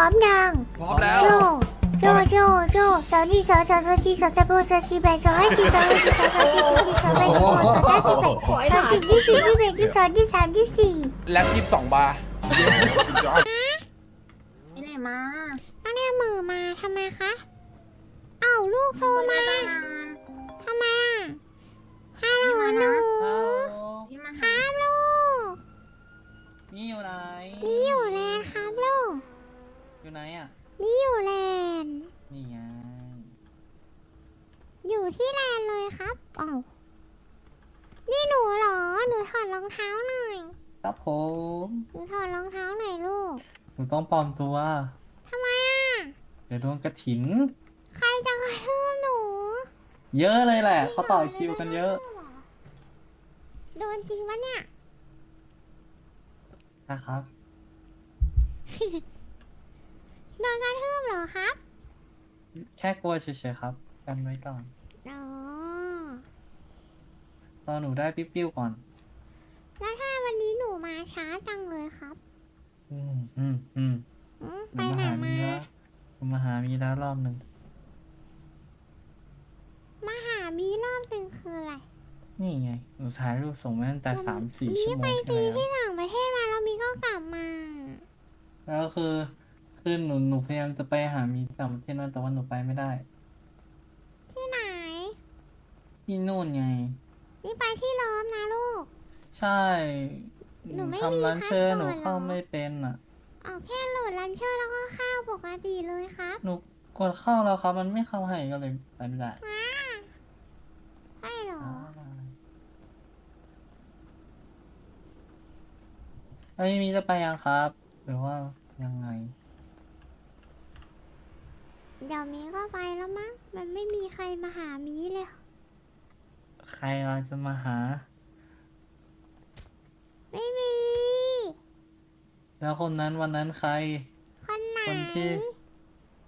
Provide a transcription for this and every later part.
ร้อมยังพร้อมแล้ว โจโจโจโจสาวนี่สาวสาวสาวจีสาวตะโบสาวจีแบสาวให้จีสาวให้จีสาวสาวจีสาวจีสาวแบสาวสาวจีแบสาวจีที่สี่ที่แบที่สองที่สามที่สี่แล็บยี่สิบสองบาร์ไปไหนมาน้องเนี่ยมือมาทำไมคะเอ้าลูกโทรมาตั้งนานทำไมอะฮัลโหลหนูพี่มาคหารับลูกนี่อยู่ไหนมีอยู่แลนด์ครับลูก อยู่ไหนอะมีอยู่แลนด์นี่ไง อยู่ที่แลนด์เลยครับเอ้านี่หนูเหรอ หนูถอดรองเท้าหน่อย ครับผมหนูถอดรองเท้าหน่อยลูก หนูต้องปลอมตัว ทำไมอะ เดี๋ยวโดนกระถิน ใครจะกระทืบหนูเยอะเลยแหละ เขาต่อคิวกันเยอะ โดนจริงปะเนี่ย นะครับ โดนกระทืบเหรอครับแค่กลัวเฉยๆครับ กันไว้ก่อนอ๋อรอหนูได้ปิ้วๆก่อน แล้วถ้าวันนี้หนูมาช้าจังเลยครับอืมอืมอืมอืมหไปนูมาไหนหามีมา แล้วหนูมาหามีแล้วรอบหนึ่งมาหามีรอบหนึ่งคืออะไรนี่ไง หนูถ่ายรูปส่งมาตั้งแต่สามสี่มีชั่วโมไปงตีที่แล้วที่ต่างประเทศมาแล้วมีก็กลับมา แล้วคือ คือหนูหนูพยายามจะไปหามีต่างประเทศนั่นแต่ว่าหนูไปไม่ได้ ที่ไหน ที่นู่นไง นี่ไปที่เลิฟนะลูก ใช่หนูไม่มีทำร้านเชอร์พาสหนูปอร์ตเข้าเหรอไม่เป็นอะ เอาแค่โหลดลันเชอร์แล้วก็เข้าปกติเลยครับหนูกดเข้าแล้วครับมันไม่เข้าให้ก็เลยไปไม่ได้มาใช่เหรอเอ้ยมีจะไปยังครับ หรือว่ายังไง เดี๋ยวมีก็ไปแล้วมั้ง มันไม่มีใครมาหามีเลย ใครเราจะมาหา ไม่มี แล้วคนนั้นวันนั้นใคร คนไหน คนที่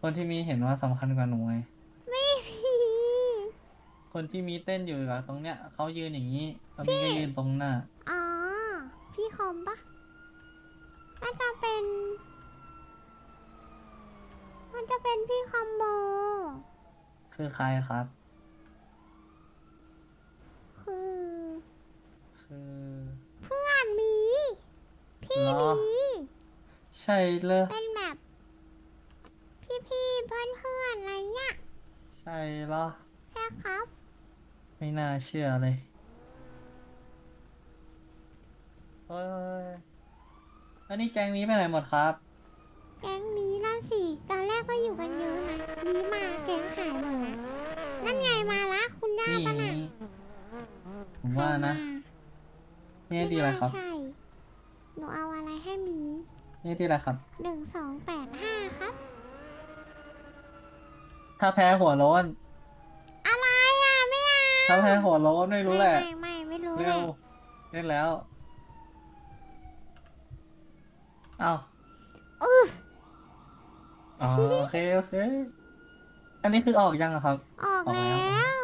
คนที่มีเห็นว่าสำคัญกว่าหนูไง ไม่มี คนที่มีเต้นอยู่กับตรงเนี้ยเขายืนอย่างนี้แล้วมีก็ยืนตรงหน้า อ๋อ พี่คอมปะน่าจะเป็นมัน จะเป็นพี่คอมโบ คือใครครับ คือ คือ เพื่อนหมี พี่เหรหอมีใช่เลยเป็นแบบ พี่ๆเพื่อนๆอะไรเงี้ยใช่เหรอ ใช่ครับ ไม่น่าเชื่อเลยเอ้ยแล้วนี่แกงนี้ไปไหนหมดครับ แก๊งหมีนั่นสิ ตอนแรกก็อยู่กันเยอะนะหมีมาแก๊งหายหมดละนั่นไงมาละคุณได้นี่ปะน่ะผมว่านะใครนี่มาดีอะไรครับใช่ หนูเอาอะไรให้หมีนี่ดีอะไรครับ หนึ่งสองแปดห้าครับ ถ้าแพ้หัวโล้น อะไรอะไม่เอาถ้าแพ้หัวโล้นไม่รู้แหละไม่ไม่ไม่รู้เลเร็ยวเล่นแล้ว เอ้าอือ อ๋อโอเคโอเค อันนี้คือออกยังอะครับ ออกออกแล้แล้ว ว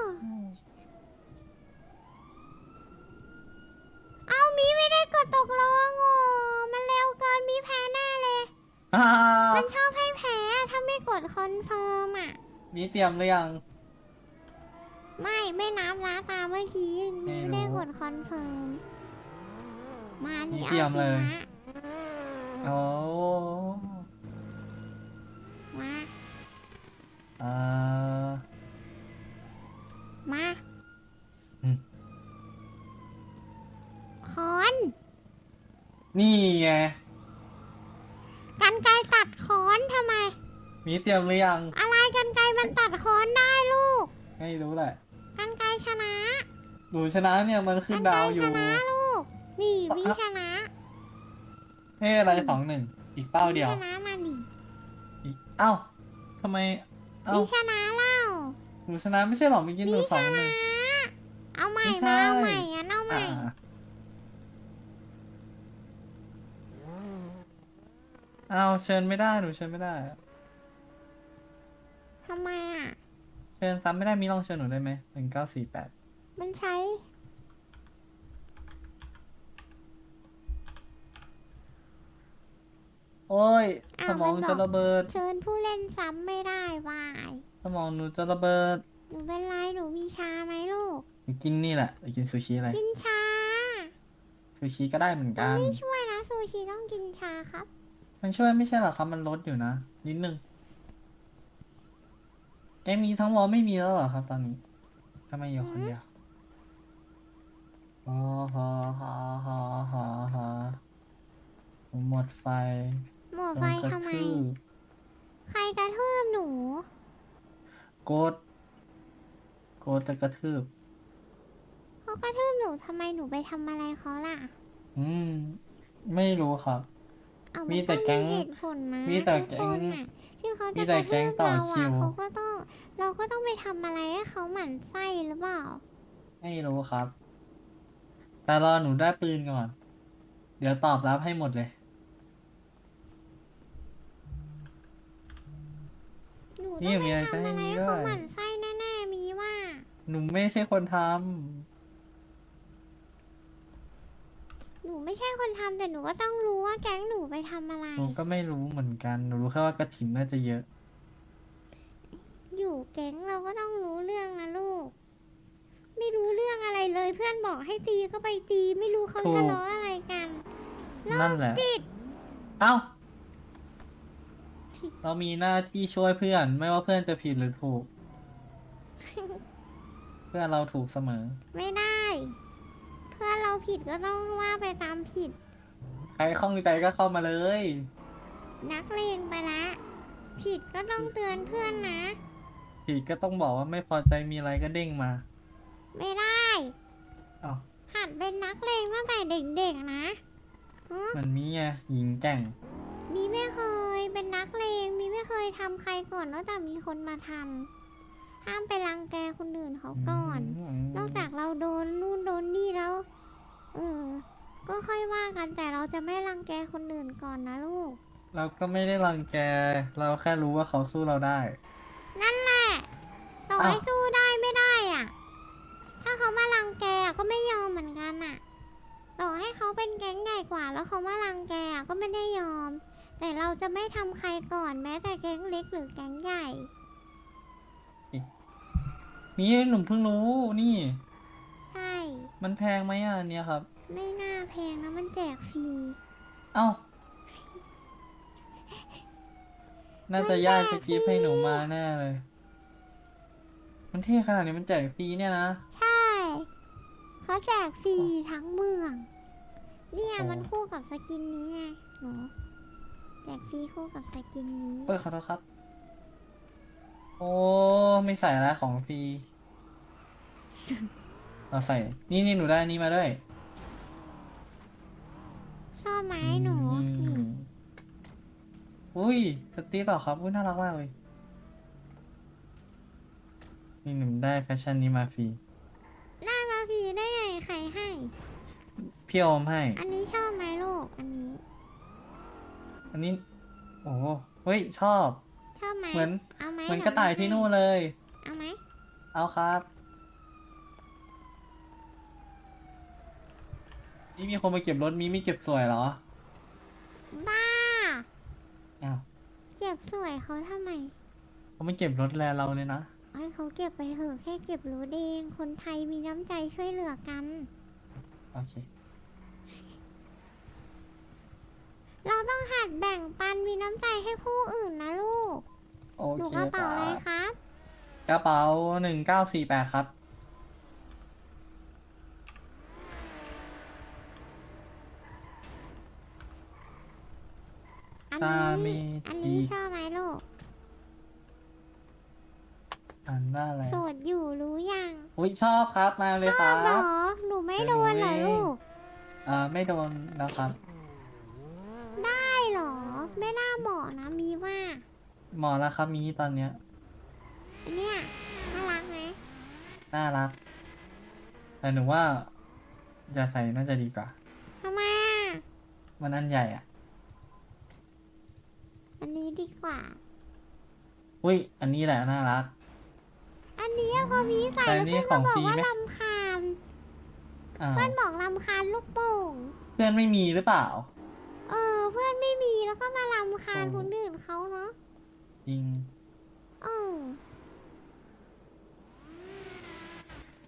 เอามีไม่ได้กดตกลงโอ้มันเร็วเกินมีแพ้แน่เลยอ้ามันชอบให้แพ้ถ้าไม่กดคอนเฟิร์มอะมีเตรียมหรือยัง ไม่ไม่นับละตามเมื่อกี้ไม่มีรู้ไม่ได้กดคอนเฟิร์ม มาดิมีเอาเตรียมเลยสิฮะโอ้ มา เอ่อ มาอืม คอนนี่ไง กันไกรตัดคอนทำไม มีเตรียมหรือยัง อะไรกันไกรมันตัดคอนได้ลูก ไม่รู้แหละ กันไกรชนะ หนูชนะเนี่ยมันขึ้นดาวอยู่กันไกรชนะลูก นี่วิชนะเฮ้ยอะไรสองหนึ่ง อีกเป้าเดียวชนะมาดิอีก เอ้าทำไม เอ้าวิชนะเล่าหนูชนะไม่ใช่หรอเมื่อกี้หนูสองหนึ่ง เอาใหม่ไม่ใช่ มาเอาใหม่งั้นเอาใหม่อ่าเอาเชิญไม่ได้หนูเชิญไม่ได้ ทำไมอะ เชิญซ้ำไม่ได้มีลองเชิญหนูได้ไหมหนึ่งเก้าสี่แปดมันใช้ โอ้ย อ้าวสมองมันบอก จะระเบิด เชิญผู้เล่นซ้ำไม่ได้วายสมองหนูจะระเบิดหนูเป็นไรหนูมีชาไหมลูก หนูกินนี่แหละหนูกินซูชิอะไรกินชาซูชิก็ได้เหมือนมันกัน ไม่ช่วยนะซูชิต้องกินชาครับ มันช่วยไม่ใช่เหรอครับ มันลดอยู่นะ นิดนึงแกมีทั้งวอลไม่มีแล้วเหรอครับ ตอนนี้ทำไมอยู่คนเดียวอ๋อฮอฮอฮอฮอฮอผมหมดไฟ หมดไฟโดนกระทำไม ทืบใครกระทืบหนู โกดโกดจะกระทืบ เขากระทืบหนูทำไมหนูไปทำอะไรเขาล่ะ อืม ไม่รู้ครับ เอามีมีแต่แก๊งเหตุผลนะมีแต่ทุแก๊งคนน่ะที่เขามีจะแต่กระแก๊ทืงบต่อเราคิอะว เขาก็ต้อง เราก็ต้องไปทำอะไรให้เขาหมั่นไส้หรือเปล่า ไม่รู้ครับ แต่รอหนูได้ปืนก่อน เดี๋ยวตอบรับให้หมดเลย ห นูนี่ต้องมีไปอะไรจะทำให้อะไรมีให้ด้เขาวยหมั่นไส้แน่ๆมีว่า หนูไม่ใช่คนทหนูไม่ใช่คนทำแต่หนูก็ต้องรู้ว่าแก๊งหนูไปทำอะไรำหนูก็ไม่รู้เหมือนกัน หนูรู้แค่ว่ากระถิ่นน่าจะเยอะ อยู่แก๊งเราก็ต้องรู้เรื่องนะลูก ไม่รู้เรื่องอะไรเลยเพื่อนบอกให้ตีก็ไปตี ไม่รู้เขาถูก ทะเลาะอะไรกันนั่นแหละ จิต เอ้า เรามีหน้าที่ช่วยเพื่อน ไม่ว่าเพื่อนจะผิดหรือถูก เพื่อนเราถูกเสมอ ไม่ได้ เพื่อนเราผิดก็ต้องว่าไปตามผิด ใครข้องใจก็เข้ามาเลย นักเลงไปละ ผิดก็ต้องเตือนเพื่อนนะ ผิดก็ต้องบอกว่าไม่พอใจมีอะไรก็เด้งมาไม่ได้เอ้าหัดเป็นนักเลงตั้งแต่เด็กๆนะฮะเหมือนมีไงหญิงแกร่ง มีไม่เคย เคยทำใครก่อนนอกจากมีคนมาทำห้ามไปรังแกคนอื่นเขาก่อน นอกจากเราโดนนู่นโดนนี่แล้ว เออ ก็ค่อยว่ากันแต่เราจะไม่รังแกคนอื่นก่อนนะลูก เราก็ไม่ได้รังแก เราแค่รู้ว่าเขาสู้เราได้ นั่นแหละ ต่ออ้าวให้สู้ได้ไม่ได้อะ ถ้าเขามารังแกอะก็ไม่ยอมเหมือนกันอะ ต่อให้เขาเป็นแก๊งใหญ่กว่า แล้วเขามารังแกอะก็ไม่ได้ยอม แต่เราจะไม่ทำใครก่อนแม้แต่แก๊งเล็กหรือแก๊งใหญ่ นี่หนุ่มเพิ่งรู้นี่ ใช่ มันแพงไหมอะอันเนี่ยครับ ไม่น่าแพงนะมันแจกฟรี เอ้า น่าจะยากจะกิฟต์ให้หนูมาแน่เลย มันเท่ขนาดนี้มันแจกฟรีเนี่ยนะ ใช่ เขาแจกฟรีทั้งเมือง เนี่ยโอ้ มันคู่กับสกินนี้ไงหนูแจกฟรีคู่กับสกินนี้ เอ้ยขอโทษครับ โอ้ไม่ใส่แล้วของฟรีเราใส่ นี่นี่หนูได้อันนี้มาด้วยชอบไหมหนูอืนี่มอุ้ยสตีต่อครับอุ้ยน่ารักมากเลย นี่หนูได้แฟชั่นนี้มาฟรีได้มาฟรีได้ไงใครให้ พี่โอมให้ อันนี้ชอบไหมลูก อันนี้ อันนี้ โอ้โหเฮ้ยชอบ ชอบไหมเหมือน เอาไหมเหมือนดี๋วกระต่ายที่นู่นเลย เอาไหมเอาครับ นี่มีคนมาเก็บรถมีไม่เก็บสวยเหรอ บ้า อ้าวเก็บสวยเขาทำไมเขาไม่เก็บรถแลเราเลยนะ ไอ้ยเขาเก็บไปเถอะแค่เก็บรู้เองคนไทยมีน้ำใจช่วยเหลือกัน โอเค เราต้องหั ดแบ่งปันมีน้ำใจให้ผู้อื่นนะลูกโอหนูเคกระเป๋าอะไรครับครับ กระเป๋าหนึ่งเก้าสี่แปดครับ อันตานี้มีอันจีนี้ชอบไหมลูกอ่านว่าอะไรโสดอยู่รู้ยังอุ้ยชอบครับมาเลยชคอรับบเหรอหนูไม่โดนเหรอลูกอ่าไม่โดนนะครับได้เหรอ ไม่น่าบอกนะมีว่าหมอแล้วครับมีตอนเนี้ย อันเนี้ยน่ารักไหมน่ารัก แต่หนูว่าอย่าใส่น่าจะดีกว่า ทำไมอะมันอันใหญ่อะ อันนี้ดีกว่า อุ้ย อันนี้แหละน่ารัก อันนี้พอมีใส่แต่อัแล้วนนี้เพื่อนขก็องบอกฟรีว่าไหม ลำคาญอ้าวเพื่อนบอกลำคาญลูกโป่งเพื่อนไม่มีหรือเปล่า เออ เพื่อนไม่มีแล้วก็มาลำคาญโอ้คนอื่นเขาเนาะจริงเออ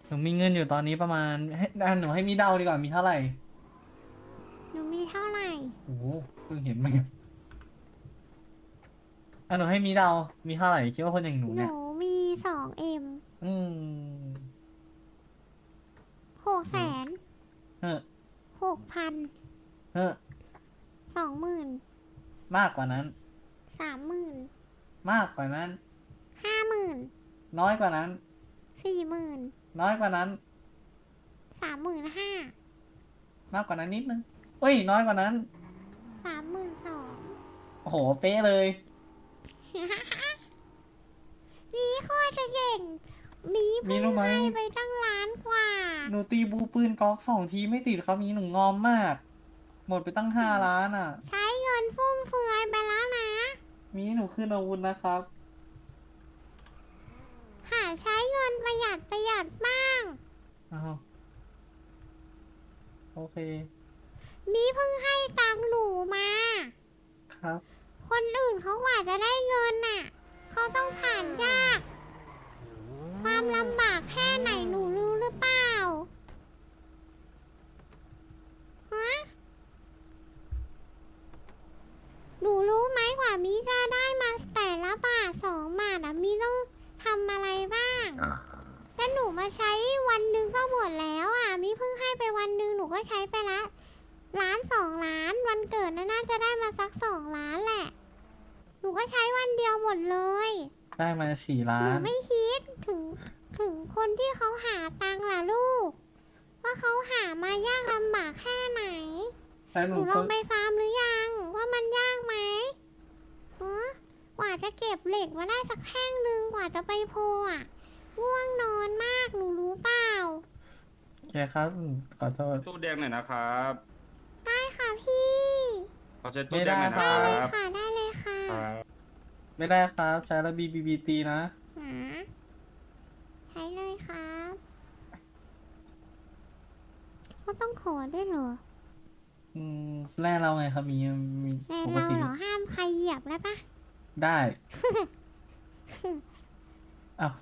หนูมีเงินอยู่ตอนนี้ประมาณให้อะหนูให้มีเดาดีกว่ามีเท่าไหร่หนูมีเท่าไหร่โอ้โหเพิ่งเห็นเหมือนกันอะหนูให้มีเดามีเท่าไหร่คิดว่าคนอย่างหนูหเนี่ยนูมีสองเอ็มอืมหกแสนเฮ้อหกพันเฮ้อส องหมื่นมากกว่านั้น สามหมื่นมากกว่านั้น ห้าหมื่นน้อยกว่านั้น สี่หมื่นน้อยกว่านั้น สามหมื่นห้ามากกว่านั้นนิดนึงเอ้ย น้อยกว่านั้น สามหมื่นสองโอ้โห เป๊ะเลย มีโคตรจะเก่ง มีมีเพิ่งรู้ไหม ให้ไปตั้งล้านกว่า หนูตีบูปืนก๊อกสองทีไม่ติดครับนี้หนูงอมมาก หมดไปตั้งห้าล้านอะ ใช้เงินฟุ่มเฟือยไปแล้วนะ มีหนูขึ้นอาวุธนะครับ หาใช้เงินประหยัดประหยัดบ้าง อ้าว โอเคมีเพิ่งให้ตังค์หนูมา ครับ คนอื่นเขากว่าจะได้เงินน่ะ เขาต้องผ่านยาก ความลำบากแค่ไหนหนูรู้หรือเปล่า ฮะ หนูรู้ไห มกว่ามีจะได้มาแต่ละบาทสองบาทอะมีต้องทำอะไรบ้างแต่หนูมาใช้วันหนึ่งก็หมดแล้วอะมีเพิ่งให้ไปวันหนึ่งหนูก็ใช้ไปละล้านสองล้านวันเกิดน่ะน่าจะได้มาสักสองล้านแหละ หนูก็ใช้วันเดียวหมดเลย ได้มาสี่ล้าหนูน ไม่คิดถึงถึงคนที่เขาหาตังค์ล่ะลูก ว่าเขาหามายากลำบากแค่ไหน แล้วหหนูนูลก็องไปฟาร์มหรือยัง ว่ามันยากไหม ฮะกว่าจะเก็บเหล็กมาได้สักแท่งหนึ่งกว่าจะไปโพอะง่วงนอนมากหนูรู้เปล่าโอเคครับอืมขอโทษ ตู้แดงหน่อยนะครับ ได้ค่ะพี่ ขอใช้ตู้แดงหน่อยนะไม่คได้ได้รัเลยบค่ะได้เลยค่ะครับไม่ได้ครับ ใช้แล้วบีบีบีตีนะหาใช้เลยครับเขาต้องขอด้วยเหรอ อืมแร่เราไงครับ มีมีแต่ปกเราติเหรอห้ามใครเหยียบได้ปะ ได้อ้าว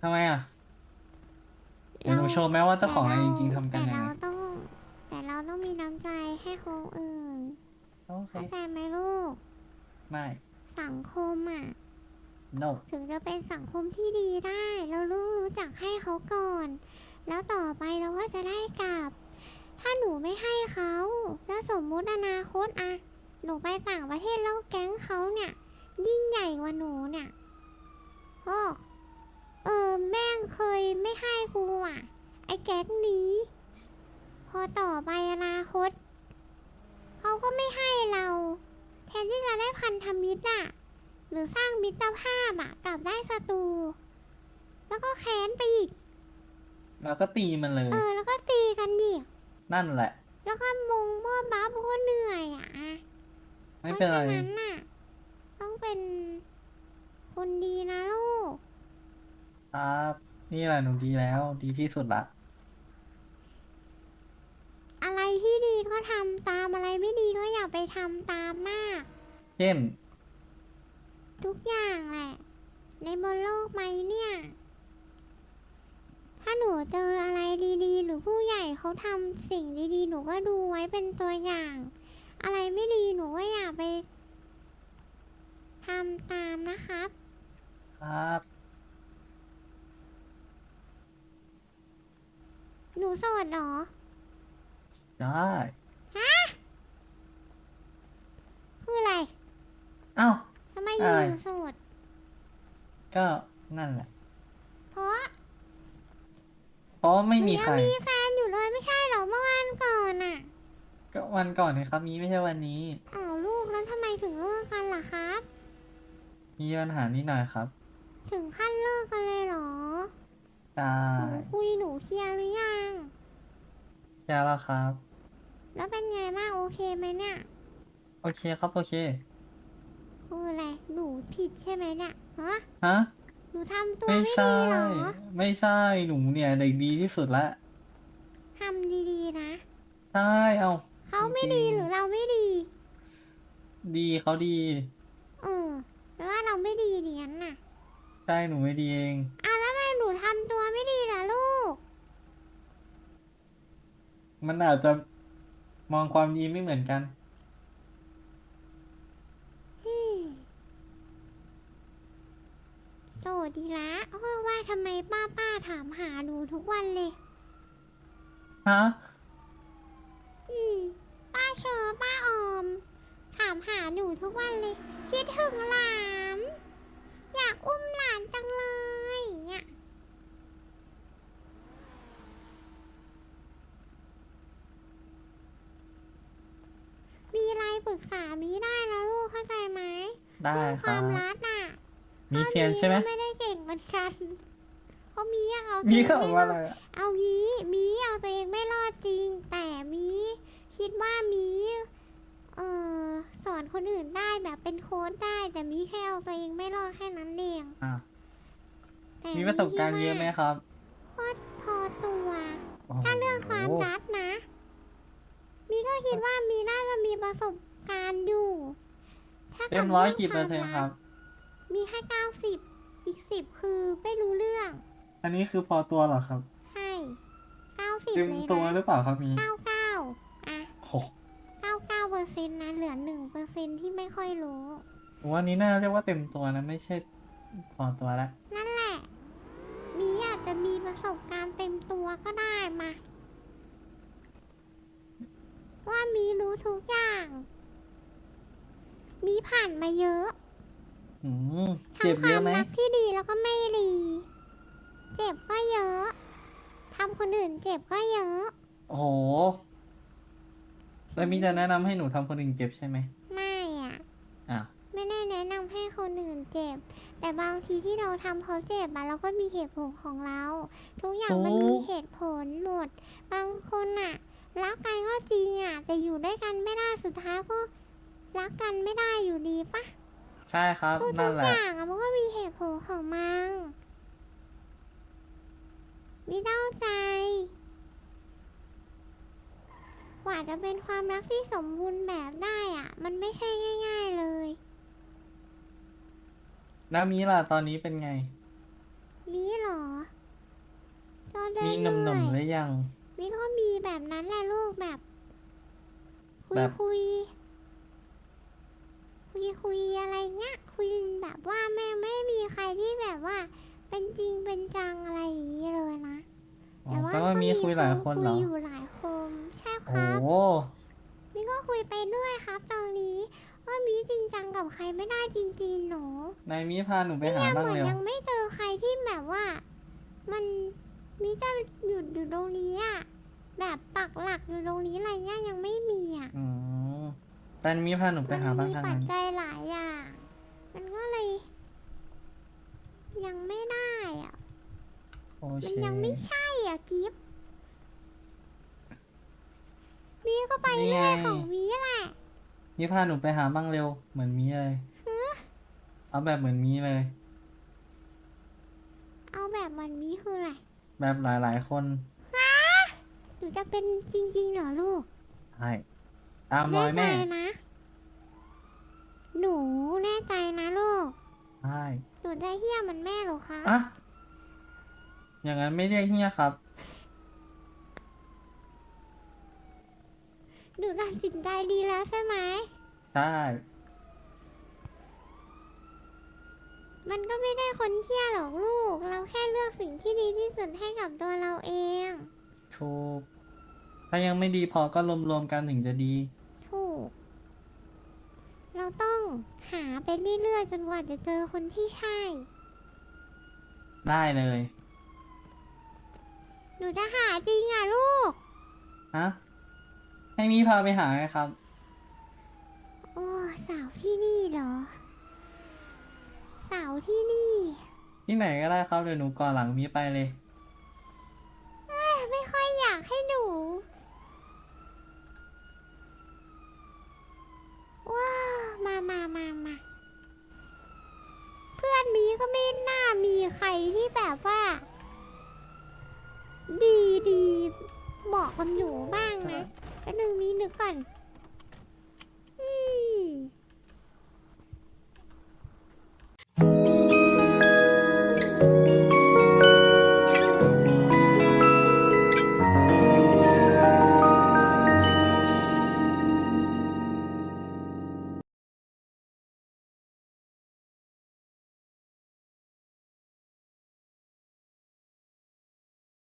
ทำไมอะเดี๋ยวหนูโชว์ไหมว่าเจ้าของอะไรจริง ๆทำกันแต่ยังไงเราต้อง แต่เราต้องมีน้ำใจให้คนอื่นโอเคเข้าใจไหมลูก ไม่ สังคมอะ no ถึงจะเป็นสังคมที่ดีได้ เราต้องรู้จักให้เขาก่อน แล้วต่อไปเราก็จะได้กลับ ถ้าหนูไม่ให้เขา แล้วสมมุติอนาคตอะหนูไปต่างประเทศแล้วแก๊งเขาเนี่ย ยิ่งใหญ่กว่าหนูเนี่ยพ่อเออแม่งเคยไม่ให้กูอะ ไอ้แก๊งนี้ พอต่อไปอนาคตเขาก็ไม่ให้เรา แทนที่จะได้พันธมิตรอะหรือสร้างมิตรภาพอะกลับได้ศัตรูแล้วก็แค้นไปอีกแล้วก็ตีมันเลย เออ แล้วก็ตีกันดิ นั่นแหละ แล้วก็มงบ้าบ้าก็เหนื่อยอะไม่เป็นไร พาะฉะนั้นน่ะต้องเป็นคนดีนะลูก ครับ นี่แหละหนูดีแล้ว ดีที่สุดละ อะไรที่ดีก็ทำตามอะไรไม่ดีก็อย่าไปทำตามมาก เช่น ทุกอย่างแหละ ในบนโลกใบเนี่ยถ้าหนูเจออะไรดีๆ หรือผู้ใหญ่เขาทำสิ่งดีๆ หนูก็ดูไว้เป็นตัวอย่าง อะไรไม่ดีหนูก็อย่าไปทำตามนะครับ ครับ หนูโสดเหรอ ได้คืออะไรเอ้าทำไมอยู่อะไรโสด ก็นั่นแหละเพราะ เพราะไม่หนูมียัใคร มีแฟนอยู่เลยไม่ใช่เหรอเมื่อวันก่อนน่ะก็วันก่อนนะครับมีไม่ใช่วันนี้ อ้าวลูกแล้วทำไมถึงเลิกกันล่ะครับ มีปัญหานิดหน่อยครับถึงขั้นเลิกกันเลยเหรอใช่หนูคุยหนูเคลียร์หรือยังใช่แล้วครับ แล้วเป็นไงบ้างโอเคไหมเนี่ยโอเคครับโอเค คืออะไรหนูผิดใช่ไหมเนี่ยฮะ ฮะ หนูทำตัวไม่ไม่ใช่ดีเหรอไม่ใช่หนูเนี่ยเด็กดีที่สุดละทำดีๆนะ ใช่เอาเขาไม่จริดีงหรือเราไม่ดี ดีเขาดีเออแปลว่าเราไม่ดีดิงั้นน่ะใช่หนูไม่ดีเอง อ้าวแล้วทำไมหนูทำตัวไม่ดีล่ะลูก มันอาจจะมองความดีไม่เหมือนกัน อืม โตดีละเออว่าทำไมป้าป้าถามหาหนูทุกวันเลย ฮะ อืมป้าเชอป้าออม ถามหาหนูทุกวันเลย คิดถึงหลาน อยากอุ้มหลานจังเลยเนี่ยมีอะไรปรึกษามีได้นะลูกเข้าใจไหมได้เรื่องคครัวาบ มรักน่ะ มีเทียนใช่ไหม ก็ไม่ได้เก่งเหมือนกันเพราะมียังเอามีตัวเขาเองว่าไม่รอะไรอดอะเอางี้มีเอาตัวเองไม่รอดจริง แต่มีคิดว่ามีเออสอนคนอื่นได้แบบเป็นโค้ดได้ แต่มีแค่เอาตัวเองไม่รอดแค่นั้นเองอะแต่มีประสบการณ์เยอะไหมครับก็พอตัวโอ้โห ถ้าเรื่องความรักนะ มีก็คิดว่ามีน่าจะมีประสบการณ์อยู่ ถ้าเต็มร้อยกี่เปอร์เซ็นต์ครับมี แค่เก้าสิบอีกสิบคือไม่รู้เรื่อง อันนี้คือพอตัวเหรอครับใช่เก้าสิบเต็มเลยตัวหนะรือเปล่าครับมีเก้าเก้าอะโหเก้าเก้าเปอร์เซ็นต์นะเหลือหนึ่งเปอร์เซ็นต์ที่ไม่ค่อยรู้ ผมว่านี้น่าเรียกว่าเต็มตัวนะไม่ใช่พอตัวละนั่นแหละ มีอาจจะมีประสบการณ์เต็มตัวก็ได้มา ว่ามีรู้ทุกอย่าง มีผ่านมาเยอะ อืมเจ็บทำคเยวาอะมไหมรักที่ดีแล้วก็ไม่ดี เจ็บก็เยอะทำคนอื่นเจ็บก็เยอะ โอ้โหแล้วมีจะแนะนำให้หนูทำคนอื่นเจ็บใช่ไหมไม่อะอะไม่ได้แนะนำให้คนอื่นเจ็บ แต่บางทีที่เราทำเขาเจ็บอะเราก็มีเหตุผลของเรา ทุกอย่างมันถูกมีเหตุผลหมด บางคนอะรักกันก็จริงอะแต่อยู่ด้วยกันไม่ได้สุดท้ายก็ รักกันไม่ได้อยู่ดีปะ ใช่ครับทุกนั่นๆแหอละ ย่างอะมันก็มีเหตุผลของมันมีเต้าใจ กว่าจะเป็นความรักที่สมบูรณ์แบบได้อะมันไม่ใช่ง่าย ๆเลย แล้วมีล่ะตอนนี้เป็นไง มีเหรอก็ได้มีหนุ่มๆหรือยัง มีก็มีแบบนั้นแหละลูกแบบ คุยแบบ คุยคุ ยคุยอะไรเงี้ยคุยแบบว่าไม่ไม่มีใครที่แบบว่า เป็นจริงเป็นจังอะไรอย่างนี้เลยนะอ๋อแปลว่ามีคุยหลายคนเหรอ คุยอยู่หลายคนใช่คโอ้รับโหมีก็คุยไปด้วยครับตอนนี้ ว่ามีจริงจังกับใครไม่ได้จริงๆหนูนายมีพาหนูไปหาเนี่ยบ้างเหมือนเร็ว ยังไม่เจอใครที่แบบว่า มันมีจะหยุดอยู่ตรงนี้อะแบบปักหลักอยู่ตรงนี้อะไรเงี้ยยังไม่มีอะอืม แต่มีพาหนูไปหาบ้างมีทางปัจนั้นจัยหลายอย่าง มันก็เลย ยังไม่ได้อะ โอมัเคนยังไม่ใช่อะกิฟวีก็ไปนี่ไงเรื่อยของวีแหละมีพาหนูไปหาบ้างเร็ว เหมือนมีเลย เอาแบบเหมือนมีเลย เอาแบบมันมีคืออะไรแบบหลายๆคนหนูจะเป็นจริงๆเหรอลูก ใช่ ตามรอยแน่แม่ใจนะ หนูแน่ใจนะลูก ใช่หนูจะเฮี้ยเหมันแม่เหรอคะ อะอย่างนั้นไม่เรียกเฮียครับ หนูตัดสินใจดีแล้วใช่ไหม ใช่ มันก็ไม่ได้คนเที่ยหรอกลูก เราแค่เลือกสิ่งที่ดีที่สุดให้กับตัวเราเอง ถูก ถ้ายังไม่ดีพอก็รวมๆกันถึงจะดีถูกเรา ต้องหาไปเรื่อยๆจนกว่าจะเจอคนที่ใช่ ได้เลย หนูจะหาจริงอะลูก ฮะ ให้มีพาไปหาไงครับ โอ้สาวที่นี่เหรอ สาวที่นี่ ที่ไหนก็ได้ครับ เดี๋ยวหนูก่อนหลังมีไปเลยเอ้ยไม่ค่อยอยากให้หนู ว้าว มามามามาเพื่อนมีก็ไม่น่ามีใครที่แบบว่า ดีดีเหมาะกับหนูบ้างนะแป๊บนึงมีนึกก่อน